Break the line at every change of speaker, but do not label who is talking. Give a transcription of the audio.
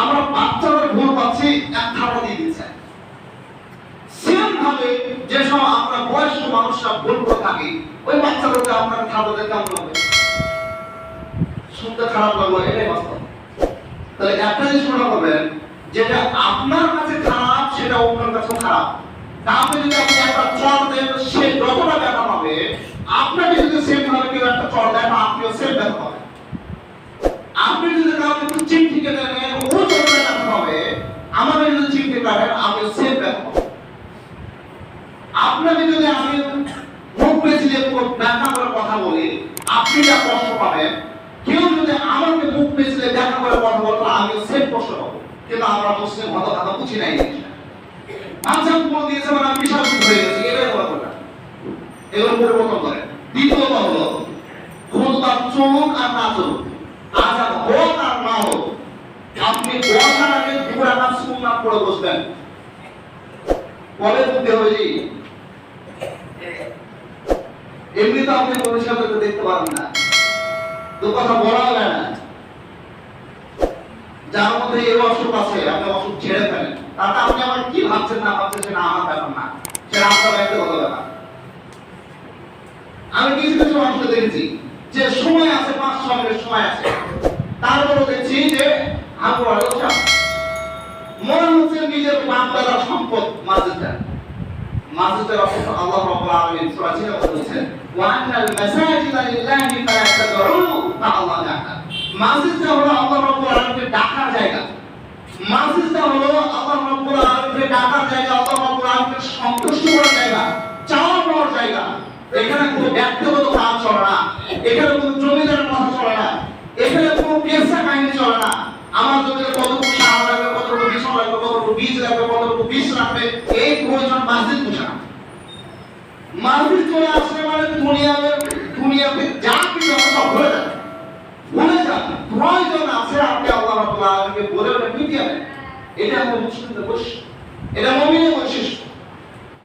আমরা বাচ্চাদের ভুল পাচ্ছি, এক ধারণা দিয়ে দিচ্ছে। সেম ভাবে যে আমরা বয়স্ক মানুষরা ভুল করে থাকি, ওই বাচ্চাদেরকে আমরা শুনতে খারাপ এটাই বাস্তব। তাহলে একটা জিনিস মনে করবেন, যেটা আপনার কাছে খারাপ, সেটা অন্যের কাছেও খারাপ। তাহলে যদি আপনি একটা চর দেন, সে যতটা ব্যথা পাবে, আপনাকে যদি সেম ভাবে কেউ একটা চর দেয় আপনিও সেম ব্যথা পাবেন আপনি যদি কাউকে একটু চিমটিকে দেন ও যতটা ব্যথা পাবে আমাকে যদি চিমটি কাটেন আমিও সেম ব্যথা পাবো আপনাকে যদি আমি মুখ পেঁচিয়ে ব্যাখ্যা করে কথা বলি, আপনি যা কষ্ট পাবেন, কেউ যদি আমাকে মুখ পেঁচিয়ে ব্যাখ্যা করে কথা বলতো আমিও সেম কষ্ট পাবো। কিন্তু আমরা মুসলিম হতো কথা বুঝি নাই। আচ্ছা বলে দিয়েছে মানে আমি বিশাল হয়ে গেছি, এটাই বলা কথা এগুলো পরিবর্তন করে। দ্বিতীয়ত হলো ক্ষমতা চলুক আর না চলুক আচ্ছা হোক আর না হোক, আপনি বসার আগে দুপুর আমার সুন্নাত পড়ে বসবেন। কবে বুদ্ধি হবে এমনি আপনি তো দেখতে পারেন না। তো কথা বলা যায় না। যার মধ্যে এই অসুখ আছে, আপনি অসুখ ছেড়ে ফেলেন। তাতে আপনি আবার কি ভাবছেন, না ভাবছেন, সেটা আমার ব্যাপার না। সেটা আপনার ব্যক্তিগত ব্যাপার। আমি কিছু কিছু মানুষকে দেখেছি, যে সময় আছে, পাঁচ ছ মিনিট সময় আছে। তারপরও দেখছি যে আগুন আলোচনা মনে হচ্ছে নিজের বাপ দাদার সম্পদ মাঝেটা মাঝেটার অর্থ আল্লাহ রাব্বুল আলামিন, সূরা বলেছেন ওয়া আন্নাল মাসাজিদা লিল্লাহি ফালা তাদউ মা আল্লাহ আহাদ মাসজিদটা হলো আল্লাহ রাব্বুল আলামিনের ডাকার জায়গা। মাসজিদটা হলো আল্লাহ রাব্বুল আলামিনের ডাকার জায়গা, আল্লাহ রাব্বুল আলামিনের সন্তুষ্ট করার জায়গা, চাওয়া পাওয়ার জায়গা। এখানে কোনো ব্যক্তিগত কাজ চলে না। এখানে কোনো জমিদারের কথা চলে না। এখানে কোনো পেশা কাহিনী চলে না। আমার জমিতে কতটুকু সার লাগবে, কতটুকু বিষ লাগবে, কতটুকু বীজ লাগবে, কতটুকু বিষ লাগবে, এই প্রয়োজন মসজিদ পোষা মসজিদ করে আসলে মানে দুনিয়াতে দুনিয়াতে যা কিছু সব হয়ে যাবে। ভুলে যান, প্রয়োজন আছে, আপনি আল্লাহ রাব্বুল আলামিনকে বলে ওটা মিটিয়ে দেন এটা আমাদের মুসলিমদের বৈশিষ্ট্য। এটা মমিনের বৈশিষ্ট্য।